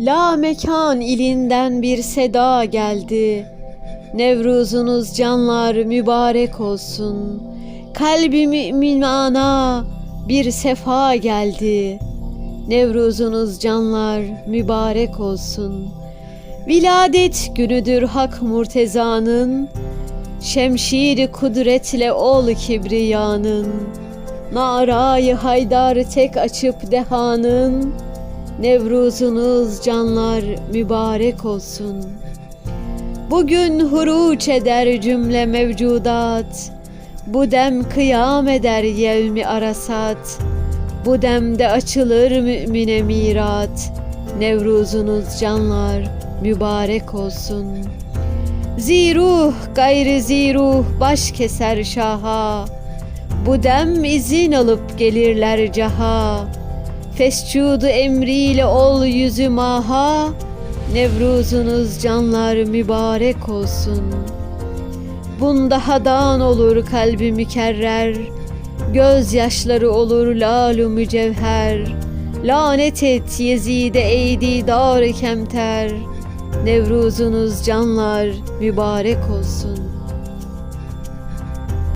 La mekan ilinden bir seda geldi. Nevruzunuz canlar mübarek olsun. Kalbi müminana bir sefa geldi. Nevruzunuz canlar mübarek olsun. Viladet günüdür Hak Murteza'nın. Şemşiri kudretle ol kibriyanın. Narayı haydar tek açıp dehanın. Nevruzunuz canlar mübarek olsun. Bugün huruç eder cümle mevcudat. Bu dem kıyam eder yevmi arasat. Bu demde açılır mümine mirat. Nevruzunuz canlar mübarek olsun. Ziruh gayri ziruh baş keser şaha. Bu dem izin alıp gelirler caha. Fescudu emriyle ol yüzü maha. Nevruzunuz canlar mübarek olsun. Bunda hadan olur kalbi mükerrer. Gözyaşları olur lalu mücevher. Lanet et Yezide eydi dar kemter. Nevruzunuz canlar mübarek olsun.''